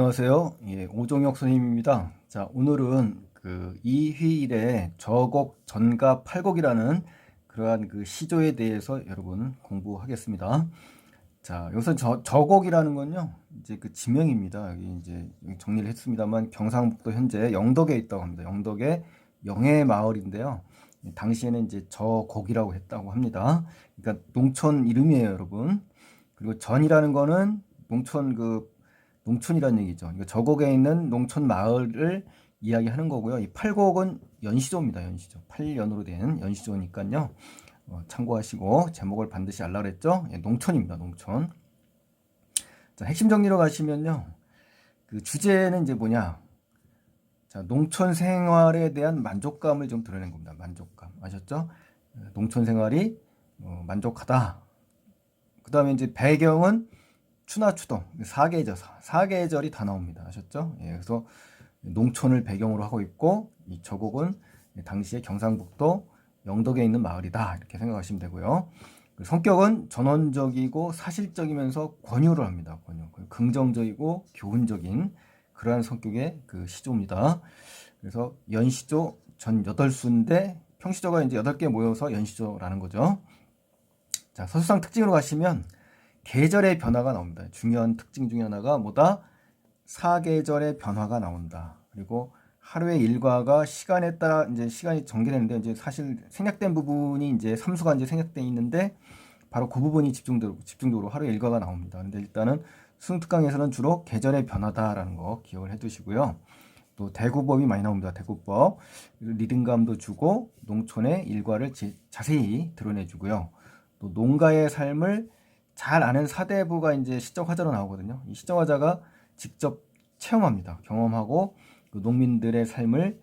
안녕하세요. 예, 오종혁 선생님입니다. 자, 오늘은 그 이휘일의 저곡 전가 팔곡이라는 그러한 그 시조에 대해서 여러분 공부하겠습니다. 자, 여기서 저, 저곡이라는 건요, 이제 그 지명입니다. 여기 이제 정리를 했습니다만 경상북도 현재 영덕에 있다고 합니다. 영덕의 영해 마을인데요. 당시에는 이제 저곡이라고 했다고 합니다. 그러니까 농촌 이름이에요, 여러분. 그리고 전이라는 거는 농촌 그 농촌이라는 얘기죠. 그러니까 저곡에 있는 농촌 마을을 이야기하는 거고요. 이 팔곡은 연시조입니다. 연시조. 8년으로 된 연시조니까요. 어, 참고하시고 제목을 반드시 알라 그랬죠. 예, 농촌입니다. 농촌. 자, 핵심 정리로 가시면요. 그 주제는 이제 뭐냐? 자, 농촌 생활에 대한 만족감을 좀 드러낸 겁니다. 만족감. 아셨죠? 어, 농촌 생활이 어, 만족하다. 그 다음에 이제 배경은 추나 추동 사계절 사계절이 다 나옵니다. 아셨죠? 예, 그래서 농촌을 배경으로 하고 있고 이 저곡은 당시에 경상북도 영덕에 있는 마을이다 이렇게 생각하시면 되고요. 그 성격은 전원적이고 사실적이면서 권유를 합니다. 권유. 긍정적이고 교훈적인 그러한 성격의 그 시조입니다. 그래서 연시조 전 8수인데 평시조가 이제 8개 모여서 연시조라는 거죠. 자, 서술상 특징으로 가시면 계절의 변화가 나옵니다. 중요한 특징 중에 하나가 뭐다? 사계절의 변화가 나온다. 그리고 하루의 일과가 시간에 따라 이제 시간이 전개되는데 이제 사실 생략된 부분이 이제 삼수가 이제 생략돼 있는데 바로 그 부분이 집중적으로 집중적으로 하루의 일과가 나옵니다. 근데 일단은 수능특강에서는 주로 계절의 변화다라는 거 기억을 해두시고요. 또 대구법이 많이 나옵니다. 대구법 리듬감도 주고 농촌의 일과를 자세히 드러내주고요. 또 농가의 삶을 잘 아는 사대부가 이제 시적 화자로 나오거든요. 이 시적 화자가 직접 체험합니다. 경험하고 그 농민들의 삶을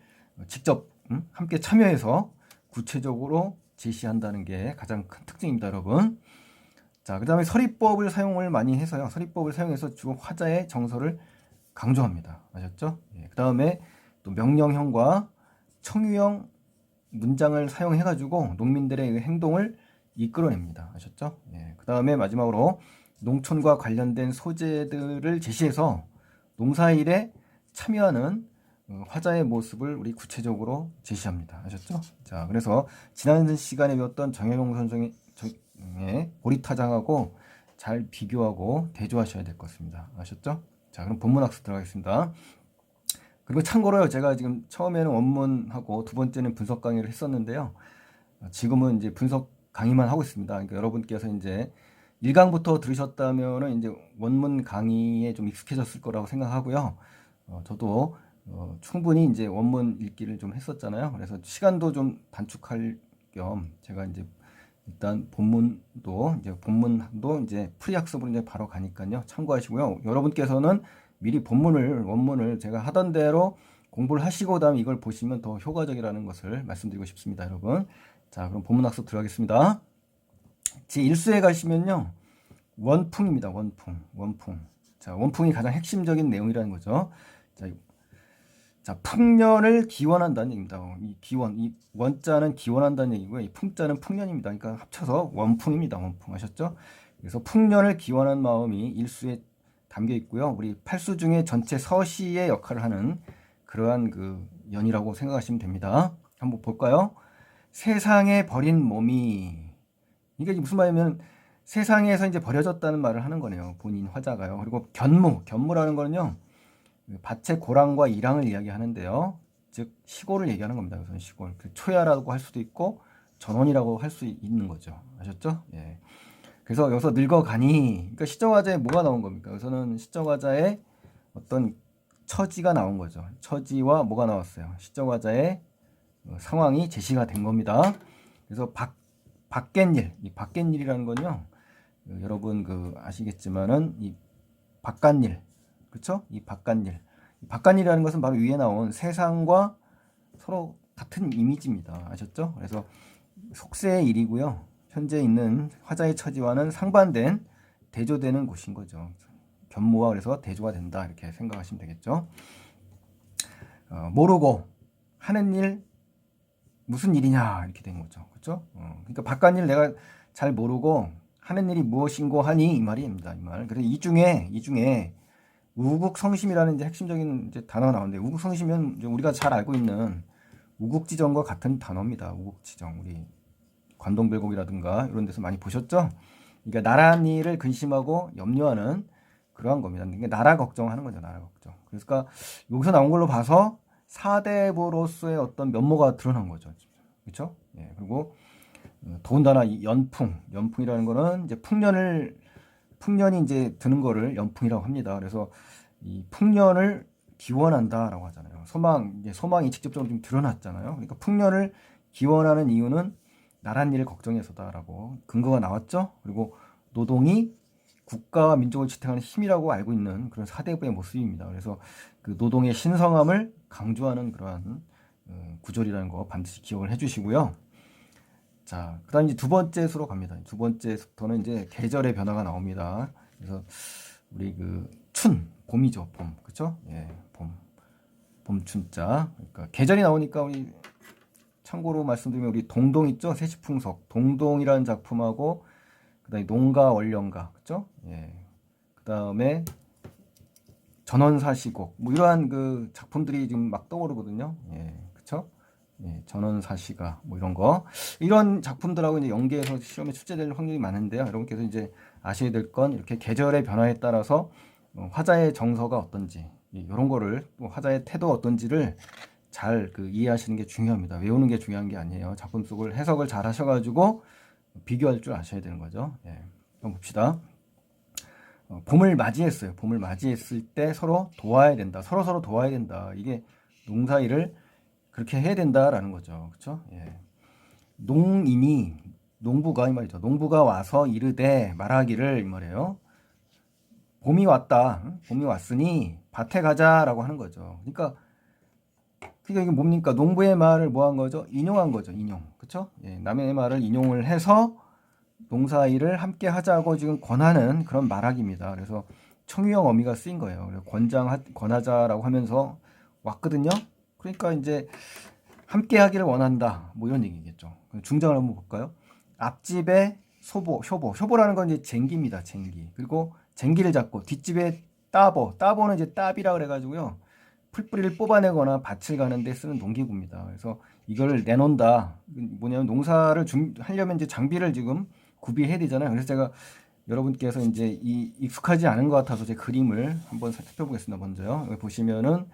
직접 음, 함께 참여해서 구체적으로 제시한다는 게 가장 큰 특징입니다, 여러분. 자, 그 다음에 서리법을 사용을 많이 해서요. 서리법을 사용해서 주로 화자의 정서를 강조합니다. 아셨죠? 예, 그 다음에 또 명령형과 청유형 문장을 사용해가지고 농민들의 행동을 이끌어냅니다. 아셨죠? 예. 그 다음에 마지막으로 농촌과 관련된 소재들을 제시해서 농사일에 참여하는 어, 화자의 모습을 우리 구체적으로 제시합니다. 아셨죠? 자, 그래서 지난 시간에 배웠던 정혜용 선생의 보리타장하고 잘 비교하고 대조하셔야 될 것 같습니다. 아셨죠? 자, 그럼 본문 학습 들어가겠습니다. 그리고 참고로요, 제가 지금 처음에는 원문하고 두 번째는 분석 강의를 했었는데요. 지금은 이제 분석 강의만 하고 있습니다. 그러니까 여러분께서 이제 1강부터 들으셨다면은 이제 원문 강의에 좀 익숙해졌을 거라고 생각하고요. 어, 저도 어, 충분히 이제 원문 읽기를 좀 했었잖아요. 그래서 시간도 좀 단축할 겸 제가 이제 일단 본문도 이제 본문도 이제 프리 학습으로 이제 바로 가니까요. 참고하시고요. 여러분께서는 미리 본문을 원문을 제가 하던 대로 공부를 하시고 그다음에 이걸 보시면 더 효과적이라는 것을 말씀드리고 싶습니다, 여러분. 자, 그럼 본문 학습 들어가겠습니다. 제 1수에 가시면요. 원풍입니다. 원풍. 원풍. 자, 원풍이 가장 핵심적인 내용이라는 거죠. 자, 자, 풍년을 기원한다는 얘기입니다. 이 기원, 이 원자는 기원한다는 얘기고요. 이 풍자는 풍년입니다. 그러니까 합쳐서 원풍입니다. 원풍. 아셨죠? 그래서 풍년을 기원한 마음이 일수에 담겨 있고요. 우리 팔수 중에 전체 서시의 역할을 하는 그러한 그 연이라고 생각하시면 됩니다. 한번 볼까요? 세상에 버린 몸이 이게 무슨 말이냐면 세상에서 이제 버려졌다는 말을 하는 거네요. 본인 화자가요. 그리고 견무, 견무라는 거는요. 밭의 고랑과 이랑을 이야기하는데요. 즉 시골을 얘기하는 겁니다. 우선 시골. 그 초야라고 할 수도 있고 전원이라고 할 수 있는 거죠. 아셨죠? 예. 그래서 여기서 늙어가니 그러니까 시정화자에 뭐가 나온 겁니까? 여기서는 시정화자의 어떤 처지가 나온 거죠. 처지와 뭐가 나왔어요? 시정화자의 어, 상황이 제시가 된 겁니다. 그래서 박, 박갯일, 이 박갯일이라는 건요, 어, 여러분 그 아시겠지만은 이 바깥일, 그쵸? 이 바깥일. 바깥일이라는 것은 바로 위에 나온 세상과 서로 같은 이미지입니다. 아셨죠? 그래서 속세의 일이고요. 현재 있는 화자의 처지와는 상반된 대조되는 곳인 거죠. 견모가 그래서 대조가 된다 이렇게 생각하시면 되겠죠. 어, 모르고 하는 일 무슨 일이냐 이렇게 된 거죠. 그렇죠? 어, 그러니까 바깥 일 내가 잘 모르고 하는 일이 무엇인고 하니 이 말입니다. 이 말. 그래서 이 중에 이 중에 우국성심이라는 이제 핵심적인 이제 단어가 나오는데 우국성심은 우리가 잘 알고 있는 우국지정과 같은 단어입니다. 우국지정 우리 관동별곡이라든가 이런 데서 많이 보셨죠? 그러니까 나란히를 근심하고 염려하는 그러한 겁니다. 이게 나라 걱정하는 거죠, 나라 걱정. 그러니까 여기서 나온 걸로 봐서 사대부로서의 어떤 면모가 드러난 거죠. 그렇죠? 예, 그리고 어, 더군다나 이 연풍, 연풍이라는 거는 이제 풍년을 풍년이 이제 드는 거를 연풍이라고 합니다. 그래서 이 풍년을 기원한다라고 하잖아요. 소망, 이제 소망이 직접적으로 좀 드러났잖아요. 그러니까 풍년을 기원하는 이유는 나란 일을 걱정해서다라고 근거가 나왔죠. 그리고 노동이 국가와 민족을 지탱하는 힘이라고 알고 있는 그런 사대부의 모습입니다. 그래서 그 노동의 신성함을 강조하는 그러한 어, 구절이라는 거 반드시 기억을 해주시고요. 자, 그다음 이제 두 번째 수로 갑니다. 두 번째 부터는 이제 계절의 변화가 나옵니다. 그래서 우리 그 춘, 봄이죠, 봄, 그렇죠? 예, 봄, 봄춘자. 그러니까 계절이 나오니까 우리 참고로 말씀드리면 우리 동동 있죠, 세시풍석, 동동이라는 작품하고 그다음에 농가 원령가, 그렇죠? 예, 그다음에 전원사시곡, 뭐 이러한 그 작품들이 지금 막 떠오르거든요. 예, 그렇죠? 예, 전원사시가 뭐 이런 거 이런 작품들하고 이제 연계해서 시험에 출제될 확률이 많은데요. 여러분께서 이제 아셔야 될 건 이렇게 계절의 변화에 따라서 어, 화자의 정서가 어떤지 이런 거를 또 화자의 태도 어떤지를 잘 그 이해하시는 게 중요합니다. 외우는 게 중요한 게 아니에요. 작품 속을 해석을 잘 하셔가지고 비교할 줄 아셔야 되는 거죠. 예, 한번 봅시다. 어, 봄을 맞이했어요. 봄을 맞이했을 때 서로 도와야 된다. 서로 서로 도와야 된다. 이게 농사일을 그렇게 해야 된다라는 거죠. 그렇죠? 예. 농인이 농부가 이 말이죠. 농부가 와서 이르되 말하기를 이 말이에요. 봄이 왔다. 봄이 왔으니 밭에 가자라고 하는 거죠. 그러니까 그러니까 이게 뭡니까? 농부의 말을 뭐 한 거죠? 인용한 거죠. 인용. 그렇죠? 예, 남의 말을 인용을 해서 농사 일을 함께 하자고 지금 권하는 그런 말하기입니다. 그래서 청유형 어미가 쓰인 거예요. 그래서 권장 권하자라고 하면서 왔거든요. 그러니까 이제 함께 하기를 원한다. 뭐 이런 얘기겠죠. 중장을 한번 볼까요? 앞집에 소보, 효보. 효보라는 건 이제 쟁기입니다. 쟁기. 그리고 쟁기를 잡고 뒷집에 따보. 따보는 이제 따비라 그래 가지고요. 풀뿌리를 뽑아내거나 밭을 가는 데 쓰는 농기구입니다. 그래서 이걸 내놓는다. 뭐냐면 농사를 준, 하려면 이제 장비를 지금 구비해야 되잖아요. 그래서 제가 여러분께서 이제 이 익숙하지 않은 것 같아서 제 그림을 한번 살펴보겠습니다. 먼저요. 여기 보시면은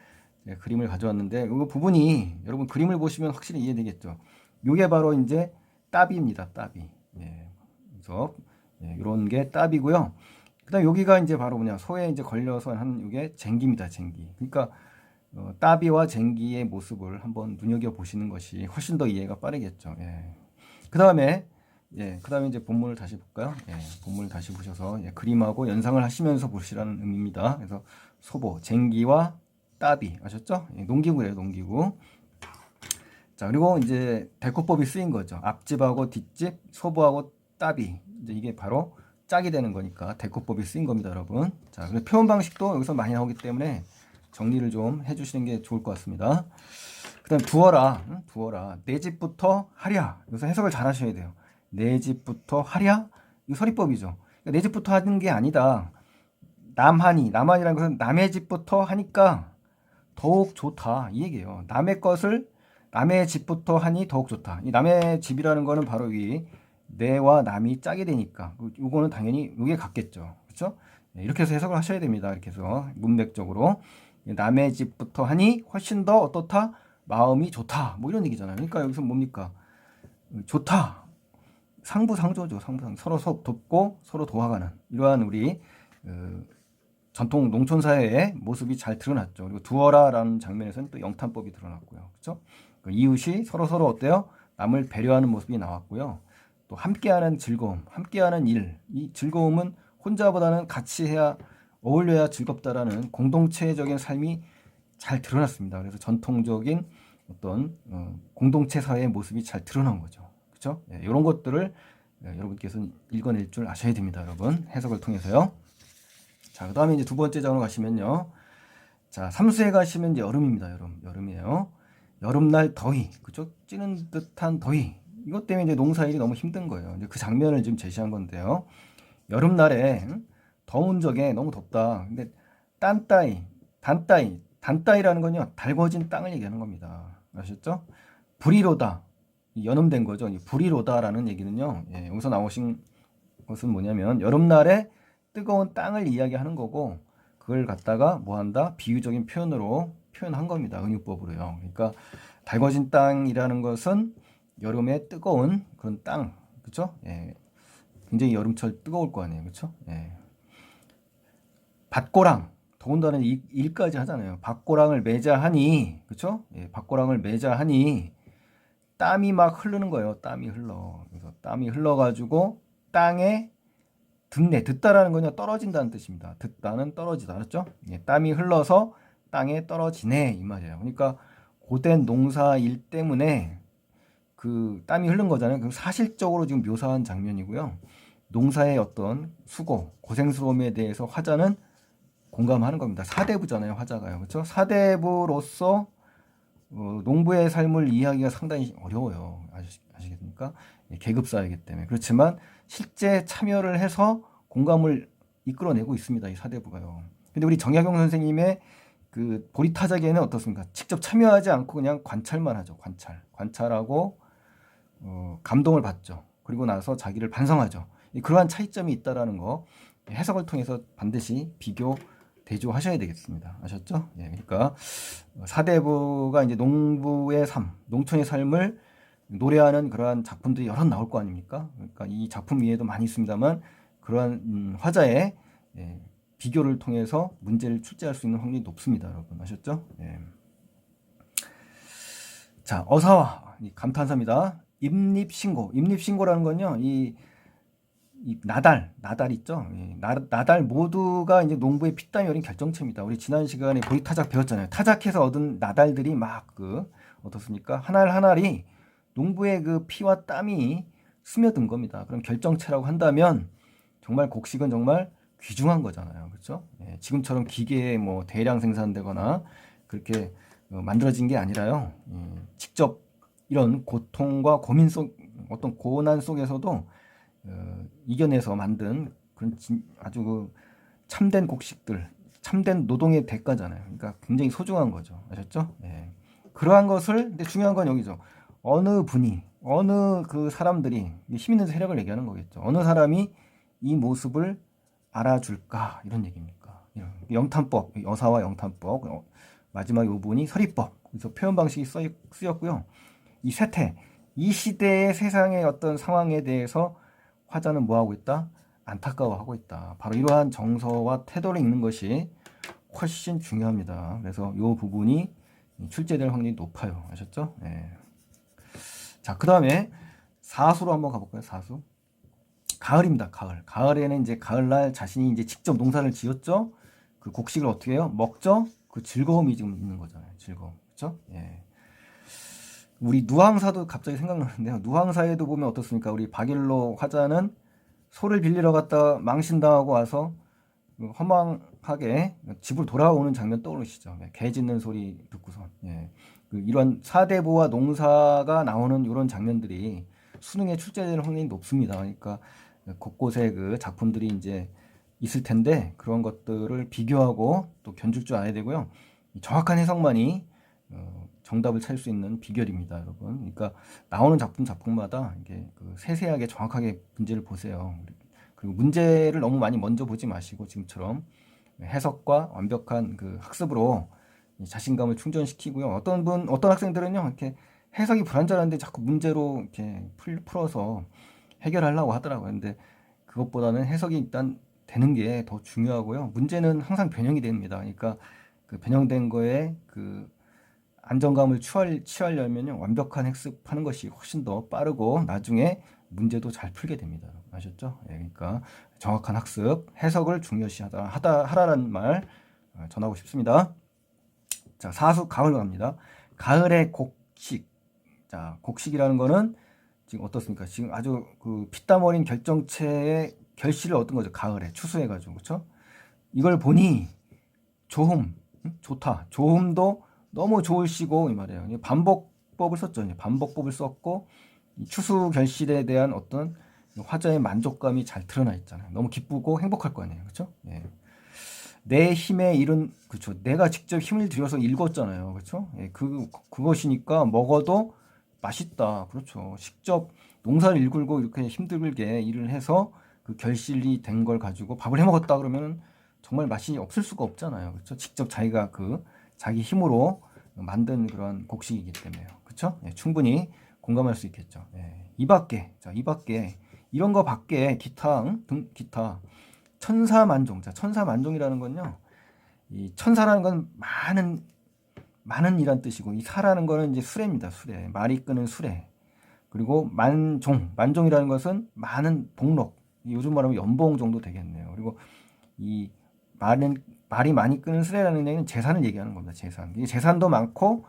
네, 그림을 가져왔는데 이 부분이 여러분 그림을 보시면 확실히 이해되겠죠. 이게 바로 이제 따비입니다. 따비. 예. 그래서 예, 이런 게 따비고요. 그다음 여기가 이제 바로 뭐냐 소에 이제 걸려서 한 이게 쟁기입니다. 쟁기. 그러니까 어, 따비와 쟁기의 모습을 한번 눈여겨 보시는 것이 훨씬 더 이해가 빠르겠죠. 예. 그 다음에 예, 그 다음에 이제 본문을 다시 볼까요? 예, 본문을 다시 보셔서 예, 그림하고 연상을 하시면서 보시라는 의미입니다. 그래서 소보, 쟁기와 따비 아셨죠? 예, 농기구예요, 농기구. 자, 그리고 이제 대코법이 쓰인 거죠. 앞집하고 뒷집, 소보하고 따비. 이제 이게 바로 짝이 되는 거니까 대코법이 쓰인 겁니다, 여러분. 자, 그리고 표현 방식도 여기서 많이 나오기 때문에 정리를 좀 해주시는 게 좋을 것 같습니다. 그 다음 두어라, 응? 두어라. 내 집부터 하랴. 여기서 해석을 잘 하셔야 돼요. 내 집부터 하랴. 이 서리법이죠. 그러니까 내 집부터 하는 게 아니다. 남하니, 남한이라는 것은 남의 집부터 하니까 더욱 좋다 이 얘기예요. 남의 것을 남의 집부터 하니 더욱 좋다. 이 남의 집이라는 거는 바로 이 내와 남이 짜게 되니까 이거는 당연히 이게 같겠죠. 그렇죠? 이렇게 해서 해석을 하셔야 됩니다. 이렇게 해서 문맥적으로 남의 집부터 하니 훨씬 더 어떻다? 마음이 좋다. 뭐 이런 얘기잖아요. 그러니까 여기서 뭡니까? 좋다. 상부상조죠. 상부상 서로 서 돕고 서로 도와가는 이러한 우리 그 전통 농촌 사회의 모습이 잘 드러났죠. 그리고 두어라라는 장면에서는 또 영탄법이 드러났고요. 그렇죠? 그 이웃이 서로 서로 어때요? 남을 배려하는 모습이 나왔고요. 또 함께하는 즐거움, 함께하는 일, 이 즐거움은 혼자보다는 같이 해야 어울려야 즐겁다라는 공동체적인 삶이 잘 드러났습니다. 그래서 전통적인 어떤 어, 공동체 사회의 모습이 잘 드러난 거죠. 그렇죠? 예, 이런 것들을 예, 여러분께서 읽어낼 줄 아셔야 됩니다, 여러분. 해석을 통해서요. 자, 그 다음에 이제 두 번째 장으로 가시면요. 자, 삼수에 가시면 이제 여름입니다. 여름. 여름이에요. 여름날 더위. 그죠? 찌는 듯한 더위. 이것 때문에 이제 농사일이 너무 힘든 거예요. 이제 그 장면을 지금 제시한 건데요. 여름날에 더운 적에 너무 덥다. 근데 딴 따위, 단 따위, 단 따위라는 건요 달궈진 땅을 얘기하는 겁니다. 아셨죠? 불이로다 이 연음된 거죠. 이 불이로다라는 얘기는요 예, 여기서 나오신 것은 뭐냐면 여름날에 뜨거운 땅을 이야기하는 거고 그걸 갖다가 뭐한다 비유적인 표현으로 표현한 겁니다. 은유법으로요. 그러니까 달궈진 땅이라는 것은 여름에 뜨거운 그런 땅, 그렇죠? 예, 굉장히 여름철 뜨거울 거 아니에요, 그렇죠? 예. 밭고랑 더군다나 일, 일까지 하잖아요. 밭고랑을 매자 하니, 그렇죠? 예, 밭고랑을 매자 하니 땀이 막 흐르는 거예요. 땀이 흘러. 그래서 땀이 흘러가지고 땅에 듣네. 듣다라는 거는 떨어진다는 뜻입니다. 듣다는 떨어지다. 알았죠? 예, 땀이 흘러서 땅에 떨어지네. 이 말이에요. 그러니까 고된 농사 일 때문에 그 땀이 흐른 거잖아요. 그 사실적으로 지금 묘사한 장면이고요. 농사의 어떤 수고, 고생스러움에 대해서 화자는 공감하는 겁니다. 사대부잖아요, 화자가요. 그렇죠? 사대부로서 어, 농부의 삶을 이해하기가 상당히 어려워요. 아시, 아시겠습니까? 예, 계급사이기 때문에. 그렇지만 실제 참여를 해서 공감을 이끌어내고 있습니다. 이 사대부가요. 근데 우리 정약용 선생님의 그 보리타자기에는 어떻습니까? 직접 참여하지 않고 그냥 관찰만 하죠. 관찰. 관찰하고 어, 감동을 받죠. 그리고 나서 자기를 반성하죠. 그러한 차이점이 있다라는 거 해석을 통해서 반드시 비교 대조하셔야 되겠습니다. 아셨죠? 예, 그러니까 사대부가 이제 농부의 삶, 농촌의 삶을 노래하는 그러한 작품들이 여러 나올 거 아닙니까? 그러니까 이 작품 위에도 많이 있습니다만 그러한 음, 화자의 예, 비교를 통해서 문제를 출제할 수 있는 확률이 높습니다, 여러분 아셨죠? 예. 자, 어사와 감탄사입니다. 입립신고, 입립신고라는 건요, 이, 이 나달, 나달 있죠? 예, 나, 나달 모두가 이제 농부의 피땀이 어린 결정체입니다. 우리 지난 시간에 보리 타작 배웠잖아요. 타작해서 얻은 나달들이 막 그, 어떻습니까? 하나를 하나리 농부의 그 피와 땀이 스며든 겁니다. 그럼 결정체라고 한다면 정말 곡식은 정말 귀중한 거잖아요. 그렇죠? 예, 지금처럼 기계에 뭐 대량 생산되거나 그렇게 어, 만들어진 게 아니라요. 예, 직접 이런 고통과 고민 속 어떤 고난 속에서도 어, 이겨내서 만든 그런 진, 아주 그 참된 곡식들, 참된 노동의 대가잖아요. 그러니까 굉장히 소중한 거죠. 아셨죠? 예. 그러한 것을 근데 중요한 건 여기죠. 어느 분이 어느 그 사람들이 힘 있는 세력을 얘기하는 거겠죠. 어느 사람이 이 모습을 알아줄까 이런 얘기입니까? 영탄법, 여사와 영탄법 어, 마지막 요분이 서리법 그래서 표현 방식이 쓰였고요. 이 세태, 이 시대의 세상의 어떤 상황에 대해서 화자는 뭐 하고 있다? 안타까워하고 있다. 바로 이러한 정서와 태도를 읽는 것이 훨씬 중요합니다. 그래서 이 부분이 출제될 확률이 높아요. 아셨죠? 네. 자, 그 다음에 사수로 한번 가볼까요? 사수. 가을입니다. 가을. 가을에는 이제 가을날 자신이 이제 직접 농사를 지었죠. 그 곡식을 어떻게 해요? 먹죠. 그 즐거움이 지금 있는 거잖아요. 즐거움. 그렇죠? 예. 우리 누항사도 갑자기 생각나는데요. 누항사에도 보면 어떻습니까? 우리 박일로 화자는 소를 빌리러 갔다 망신당하고 와서 그 허망하게 집을 돌아오는 장면 떠오르시죠. 네, 개 짖는 소리 듣고선. 예. 그 이런 사대부와 농사가 나오는 이런 장면들이 수능에 출제되는 확률이 높습니다. 그러니까 곳곳에 그 작품들이 이제 있을 텐데 그런 것들을 비교하고 또 견줄 줄 알아야 되고요. 정확한 해석만이 어, 정답을 찾을 수 있는 비결입니다, 여러분. 그러니까 나오는 작품 작품마다 이게 그 세세하게 정확하게 문제를 보세요. 그리고 문제를 너무 많이 먼저 보지 마시고 지금처럼 해석과 완벽한 그 학습으로 자신감을 충전시키고요. 어떤 분, 어떤 학생들은요, 이렇게 해석이 불안전한데 자꾸 문제로 이렇게 풀, 풀어서 해결하려고 하더라고요. 근데 그것보다는 해석이 일단 되는 게 더 중요하고요. 문제는 항상 변형이 됩니다. 그러니까 그 변형된 거에 그 안정감을 취할, 취하려면요. 완벽한 학습하는 것이 훨씬 더 빠르고 나중에 문제도 잘 풀게 됩니다. 아셨죠? 예, 그러니까 정확한 학습, 해석을 중요시 하다, 하다, 하라는 말 어, 전하고 싶습니다. 자, 사수 가을 갑니다. 가을의 곡식. 자, 곡식이라는 거는 지금 어떻습니까? 지금 아주 그 피땀 어린 결정체의 결실을 얻은 거죠. 가을에 추수해 가지고 그렇죠? 이걸 보니 응? 좋다. 조흠도 너무 좋으시고 이 말이에요. 반복법을 썼죠. 반복법을 썼고 추수 결실에 대한 어떤 화자의 만족감이 잘 드러나 있잖아요. 너무 기쁘고 행복할 거 아니에요. 그렇죠? 예. 내 힘에 이른 그렇죠. 내가 직접 힘을 들여서 읽었잖아요. 그렇죠? 예, 그 그것이니까 먹어도 맛있다. 그렇죠. 직접 농사를 일굴고 이렇게 힘들게 일을 해서 그 결실이 된 걸 가지고 밥을 해 먹었다 그러면 정말 맛이 없을 수가 없잖아요. 그렇죠? 직접 자기가 그 자기 힘으로 만든 그런 곡식이기 때문에요. 그렇죠? 예, 충분히 공감할 수 있겠죠. 예, 이 밖에 자, 이 밖에 이런 거 밖에 기타 응? 등 기타 천사만종. 자, 천사만종이라는 건요. 이 천사라는 건 많은 많은 이란 뜻이고 이 사라는 거는 이제 수레입니다. 수레. 말이 끄는 수레. 그리고 만종. 만종이라는 것은 많은 복록. 요즘 말하면 연봉 정도 되겠네요. 그리고 이 많은 말이 많이 끄는 수레라는 얘기는 재산을 얘기하는 겁니다. 재산. 이 재산도 많고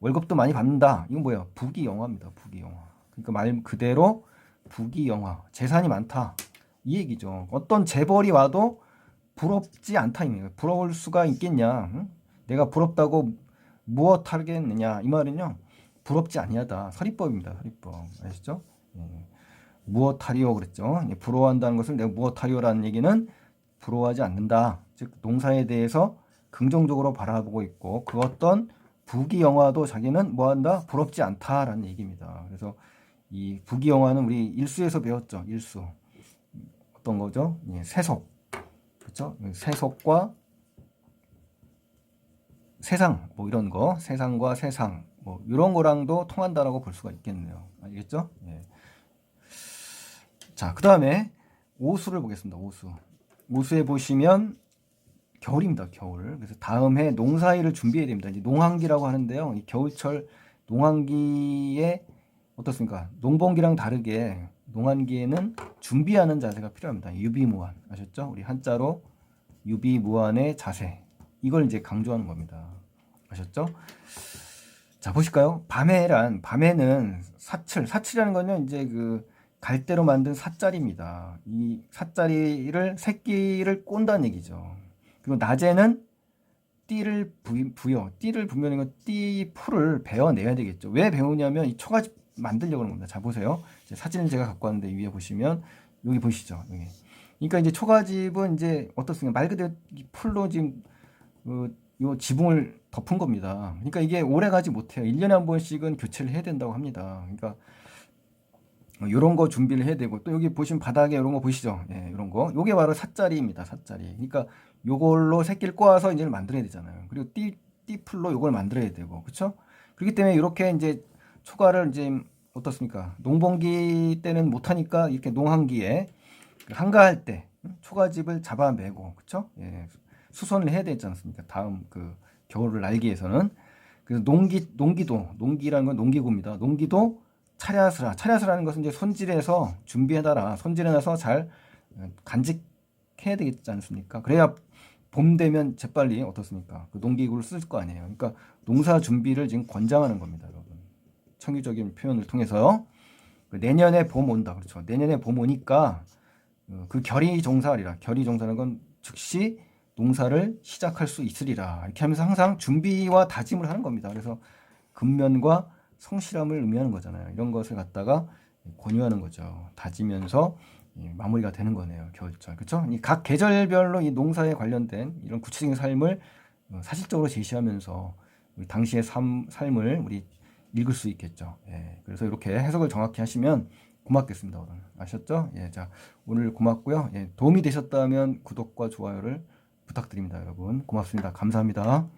월급도 많이 받는다. 이건 뭐야? 부귀 영화입니다. 부귀 영화. 그러니까 말 그대로 부귀 영화. 재산이 많다. 이 얘기죠. 어떤 재벌이 와도 부럽지 않다 이 말이에요. 부러울 수가 있겠냐? 응? 내가 부럽다고 무엇 하겠느냐? 이 말은요. 부럽지 아니하다. 서리법입니다. 서리법. 아시죠? 예. 무엇 하리오 그랬죠. 예, 부러워한다는 것을 내가 무엇 하리오라는 얘기는 부러워하지 않는다. 즉 농사에 대해서 긍정적으로 바라보고 있고 그 어떤 부귀 영화도 자기는 뭐한다 부럽지 않다라는 얘기입니다. 그래서 이 부귀 영화는 우리 일수에서 배웠죠. 일수 어떤 거죠? 예, 세속 그렇죠? 세속과 세상 뭐 이런 거 세상과 세상 뭐 이런 거랑도 통한다라고 볼 수가 있겠네요. 알겠죠? 예. 자, 그 다음에 오수를 보겠습니다. 오수. 오수에 보시면 겨울입니다. 겨울. 그래서 다음 해 농사일을 준비해야 됩니다. 이제 농한기라고 하는데요. 이 겨울철 농한기에 어떻습니까? 농번기랑 다르게 농한기에는 준비하는 자세가 필요합니다. 유비무한 아셨죠? 우리 한자로 유비무한의 자세 이걸 이제 강조하는 겁니다. 아셨죠? 자 보실까요? 밤에란 밤에는 사철 사철이라는 거는 이제 그 갈대로 만든 사자리입니다. 이 사자리를 새끼를 꼰다는 얘기죠. 그리고 낮에는 띠를 부, 부여 띠를 부면 이거 띠 풀을 베어내야 되겠죠. 왜 베우냐면 이 초가집 만들려고 하는 겁니다. 자 보세요. 사진을 제가 갖고 왔는데 위에 보시면 여기 보시죠. 여기. 그러니까 이제 초가집은 이제 어떻습니까? 말 그대로 풀로 지금 그, 요 지붕을 덮은 겁니다. 그러니까 이게 오래 가지 못해요. 1년에 한 번씩은 교체를 해야 된다고 합니다. 그러니까 이런 거 준비를 해야 되고 또 여기 보시면 바닥에 이런 거 보시죠. 예, 이런 거. 요게 바로 사짜리입니다. 사짜리. 그러니까 요걸로 새끼를 꼬아서 이제 만들어야 되잖아요. 그리고 띠 띠풀로 요걸 만들어야 되고. 그렇죠? 그렇기 때문에 이렇게 이제 초과를 이제 어떻습니까? 농번기 때는 못 하니까 이렇게 농한기에 한가할 때 초가집을 잡아매고 그렇죠? 예. 수선을 해야 되지 않습니까? 다음 그 겨울을 날기 위해서는 그래서 농기 농기도 농기라는 건 농기구입니다. 농기도 차려스라 차려스라는 것은 이제 손질해서 준비해달라 손질해놔서 잘 간직해야 되겠지 않습니까? 그래야 봄 되면 재빨리 어떻습니까? 그 농기구를 쓸 거 아니에요. 그러니까 농사 준비를 지금 권장하는 겁니다, 여러분. 청유적인 표현을 통해서요. 그 내년에 봄 온다, 그렇죠? 내년에 봄 오니까 어, 그 결의 종사하리라. 결의 종사는 건 즉시 농사를 시작할 수 있으리라. 이렇게 하면서 항상 준비와 다짐을 하는 겁니다. 그래서 근면과 성실함을 의미하는 거잖아요. 이런 것을 갖다가 권유하는 거죠. 다지면서 마무리가 되는 거네요. 겨울철. 그렇죠? 각 계절별로 이 농사에 관련된 이런 구체적인 삶을 어, 사실적으로 제시하면서 우리 당시의 삶, 삶을 우리 읽을 수 있겠죠. 예, 그래서 이렇게 해석을 정확히 하시면 고맙겠습니다. 오늘 아셨죠? 예, 자 오늘 고맙고요. 예, 도움이 되셨다면 구독과 좋아요를 부탁드립니다, 여러분. 고맙습니다. 감사합니다.